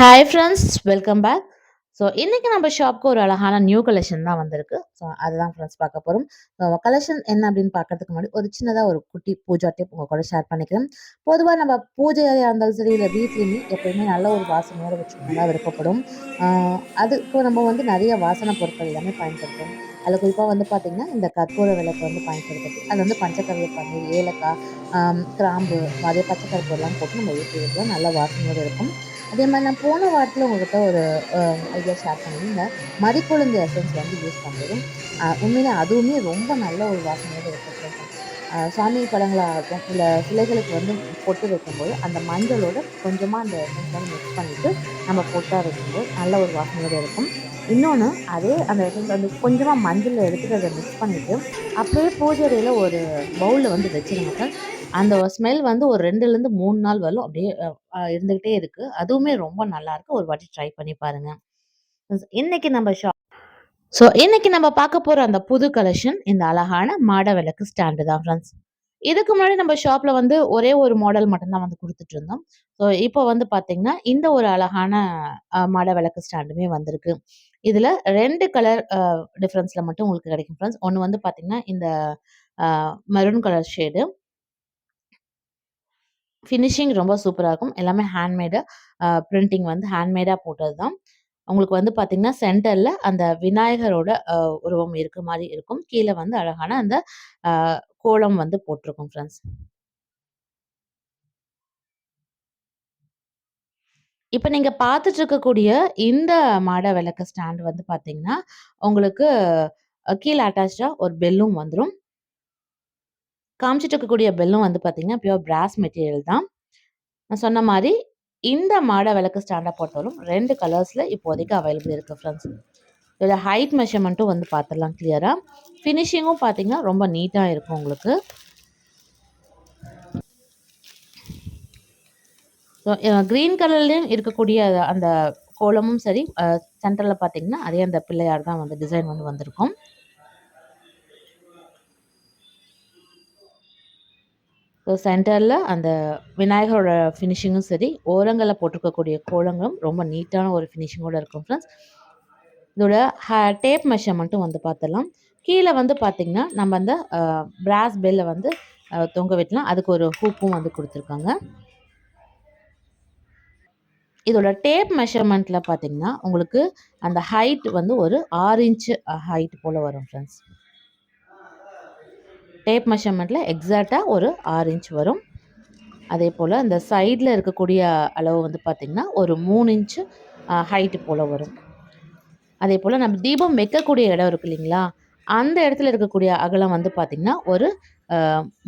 Hi friends welcome back so இன்றைக்கி நம்ம ஷாப்க்கு ஒரு அழகான நியூ கலெக்ஷன் தான் வந்திருக்கு. ஸோ அதுதான் ஃப்ரெண்ட்ஸ் பார்க்க போகிறோம் ஸோ கலெக்ஷன் என்ன அப்படின்னு பார்க்கறதுக்கு முன்னாடி ஒரு சின்னதாக ஒரு குட்டி பூஜா டிப் உங்கள் கூட ஷேர் பண்ணிக்கிறேன். பொதுவாக நம்ம பூஜை இருந்தாலும் சரி இல்லை வீட்லேயுமே எப்போயுமே நல்ல ஒரு வாசனையோடு வச்சுக்கோங்க விருப்பப்படும். அதுக்கு நம்ம வந்து நிறைய வாசனை பொருட்கள் எல்லாமே பயன்படுத்தும் அதில் குறிப்பாக வந்து பார்த்திங்கன்னா இந்த கற்பூர விளக்கு வந்து பயன்படுத்துறது. அது வந்து பஞ்சக்கவிய பன்னீர் ஏலக்காய் கிராம்பு அதே பச்சைக்கருப்பு போட்டு நம்ம ஊற்றி வைக்கிறோம் நல்ல வாசனையோடு இருக்கும். அதே மாதிரி நான் போன வாரத்தில் உங்கள்கிட்ட ஒரு ஐடியா ஷேர் பண்ணியிருந்தேன் மதிக்கொழுந்து எசன்ஸ் வந்து யூஸ் பண்ணுறதும் உண்மையிலே அதுவுமே ரொம்ப நல்ல ஒரு வாசனையோடு இருக்கும். சாமி படங்களாகட்டும் இல்லை சிலைகளுக்கு வந்து பொட்டு வைக்கும்போது அந்த மஞ்சளோட கொஞ்சமாக அந்த எசன்ஸ் வந்து மிக்ஸ் பண்ணிவிட்டு நம்ம பொட்டாக வைக்கும்போது நல்ல ஒரு வாசனையோடு இருக்கும். இன்னொன்று அதே அந்த எசன்ஸ் வந்து கொஞ்சமாக மஞ்சள் எடுத்துகிட்டு அதை மிக்ஸ் பண்ணிவிட்டு அப்படியே பூஜை ஒரு பவுலில் வந்து வச்சுருங்க அந்த ஸ்மெல் வந்து ஒரு ரெண்டுலேருந்து மூணு நாள் வரலும் அப்படியே இருந்துக்கிட்டே இருக்குது அதுவுமே ரொம்ப நல்லாயிருக்கு ஒரு வாட்டி ட்ரை பண்ணி பாருங்கள் இன்னைக்கு நம்ம ஷாப் ஸோ இன்னைக்கு நம்ம பார்க்க போகிற அந்த புது கலெக்ஷன் இந்த அழகான மாட விளக்கு ஸ்டாண்டு தான் ஃப்ரெண்ட்ஸ் இதுக்கு முன்னாடி நம்ம ஷாப்பில் வந்து ஒரே ஒரு மாடல் மட்டும்தான் வந்து கொடுத்துட்டு இருந்தோம். ஸோ இப்போ வந்து பார்த்தீங்கன்னா இந்த ஒரு அழகான மாட விளக்கு ஸ்டாண்டுமே வந்திருக்கு. இதில் ரெண்டு கலர் டிஃப்ரென்ஸில் மட்டும் உங்களுக்கு கிடைக்கும் ஃப்ரெண்ட்ஸ் ஒன்று வந்து பார்த்தீங்கன்னா இந்த மெரூன் கலர் ஷேடு ஃபினிஷிங் ரொம்ப சூப்பராக இருக்கும். எல்லாமே ஹேண்ட்மேடு பிரிண்டிங் வந்து ஹேண்ட்மேடாக போட்டது தான் உங்களுக்கு வந்து பார்த்தீங்கன்னா சென்டரில் அந்த விநாயகரோட உருவம் இருக்க மாதிரி இருக்கும். கீழே வந்து அழகான அந்த கோலம் வந்து போட்டிருக்கும் ஃப்ரெண்ட்ஸ் இப்போ நீங்கள் பார்த்துட்டு இருக்கக்கூடிய இந்த மாட விளக்கு ஸ்டாண்ட் வந்து பார்த்தீங்கன்னா, உங்களுக்கு கீழே அட்டாச்சாக ஒரு பெல்லும் வந்துடும் காமிச்சிட்டு இருக்கக்கூடிய பெல்லும் வந்து பார்த்தீங்கன்னா, பியூர் பிராஸ் மெட்டீரியல் தான். நான் சொன்ன மாதிரி இந்த மாட விளக்கு ஸ்டாண்டை போட்டாலும் ரெண்டு கலர்ஸில் இப்போதைக்கு அவைலபிள் இருக்குது ஃப்ரெண்ட்ஸ். இதில் ஹைட் மெஷர்மெண்ட்டும் வந்து பார்த்துடலாம் கிளியராக ஃபினிஷிங்கும் பார்த்தீங்கன்னா, ரொம்ப நீட்டாக இருக்கும் உங்களுக்கு. க்ரீன் கலர்லேயும் uh, இருக்கக்கூடிய அந்த கோலமும் சரி சென்டரில் பார்த்தீங்கன்னா அதே அந்த பிள்ளையார் தான் வந்து டிசைன் வந்து வந்திருக்கும். ஸோ சென்டரில் அந்த விநாயகரோட ஃபினிஷிங்கும் சரி ஓரங்களில் போட்டிருக்கக்கூடிய கோலங்களும் ரொம்ப நீட்டான ஒரு ஃபினிஷிங்கோடு இருக்கும் ஃப்ரெண்ட்ஸ் இதோட ஹ டேப் மெஷர்மெண்ட்டும் வந்து பார்த்துடலாம் கீழே வந்து பார்த்திங்கன்னா நம்ம அந்த பிராஸ் பெல்லை வந்து தொங்க விட்டலாம் அதுக்கு ஒரு ஹூப்பும் வந்து கொடுத்துருக்காங்க. இதோட டேப் மெஷர்மெண்ட்டில் பார்த்தீங்கன்னா உங்களுக்கு அந்த ஹைட் வந்து ஒரு ஆறு இன்ச்சு ஹைட் போல் வரும் ஃப்ரெண்ட்ஸ் டேப் மெஷர்மெண்ட்டில் எக்ஸாக்டாக ஒரு ஆறு இன்ச் வரும். அதே போல் அந்த சைடில் இருக்கக்கூடிய அளவு வந்து பார்த்திங்கன்னா ஒரு மூணு இன்ச்சு ஹைட்டு போல் வரும். அதே போல் நம்ம தீபம் வைக்கக்கூடிய இடம் இருக்கு இல்லைங்களா அந்த இடத்துல இருக்கக்கூடிய அகலம் வந்து பார்த்திங்கன்னா ஒரு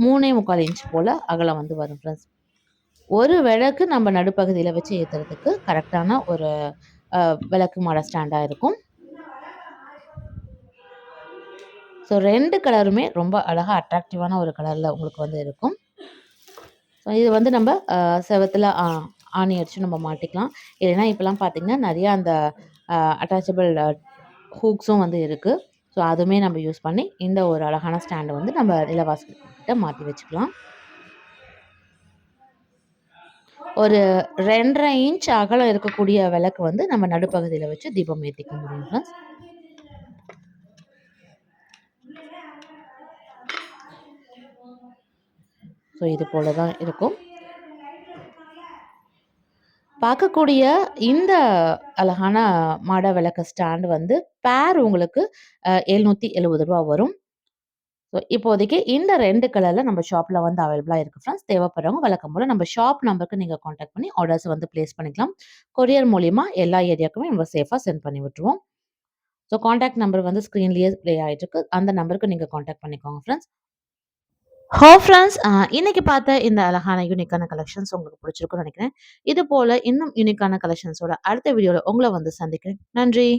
மூணே முக்கால் இன்ச் போல் அகலம் வந்து வரும் ஃப்ரெண்ட்ஸ் ஒரு விளக்கு நம்ம நடுப்பகுதியில் வச்சு ஏற்றுறதுக்கு கரெக்டான ஒரு விளக்கு மாட ஸ்டாண்டாக இருக்கும். ஸோ ரெண்டு கலருமே ரொம்ப அழகாக அட்ராக்டிவான ஒரு கலரில் உங்களுக்கு வந்து இருக்கும். ஸோ இது வந்து நம்ம செவத்தில் ஆணி அடித்து நம்ம மாட்டிக்கலாம். இல்லைன்னா இப்போலாம் பார்த்திங்கன்னா நிறையா அந்த அட்டாச்சபிள் ஹூக்ஸும் வந்து இருக்குது ஸோ அதுவுமே நம்ம யூஸ் பண்ணி இந்த ஒரு அழகான ஸ்டாண்டை வந்து நம்ம நிலவாசிக்கிட்ட மாற்றி வச்சுக்கலாம். ஒரு ரெண்டரை இன்ச் அகலம் இருக்கக்கூடிய விளக்கு வந்து நம்ம நடுப்பகுதியில் வச்சு தீபம் ஏற்றிக்க முடியும் ஸோ இது போல தான் இருக்கும். பார்க்கக்கூடிய இந்த அழகான மாட விளக்கு ஸ்டாண்ட் வந்து பேர் உங்களுக்கு எழுநூற்றி எழுபது ரூபா வரும். ஸோ இப்போதைக்கு இந்த ரெண்டு கலரில் நம்ம ஷாப்பில் வந்து அவைலபிளாக இருக்குது ஃப்ரெண்ட்ஸ் தேவைப்படுறவங்க வழக்கம் போல் நம்ம ஷாப் நம்பருக்கு நீங்கள் காண்டாக்ட் பண்ணி ஆர்டர்ஸ் வந்து ப்ளேஸ் பண்ணிக்கலாம். கொரியர் மூலிமா எல்லா ஏரியாவுக்குமே நம்ம சேஃபாக சென்ட் பண்ணி விட்டுருவோம். ஸோ காண்டாக்ட் நம்பர் வந்து ஸ்க்ரீன்லேயே ப்ளே ஆகிட்டு அந்த நம்பருக்கு நீங்கள் காண்டாக்ட் பண்ணிக்கோங்க ஃப்ரெண்ட்ஸ் ஹோ ஃப்ரெண்ட்ஸ் இன்னைக்கு பார்த்த இந்த அழகான யூனிக்கான கலெக்ஷன்ஸ் உங்களுக்கு பிடிச்சிருக்குன்னு நினைக்கிறேன். இது போல் இன்னும் யூனிக்கான கலெக்ஷன்ஸோட அடுத்த வீடியோவில் உங்களை வந்து சந்திக்கிறேன். நன்றி.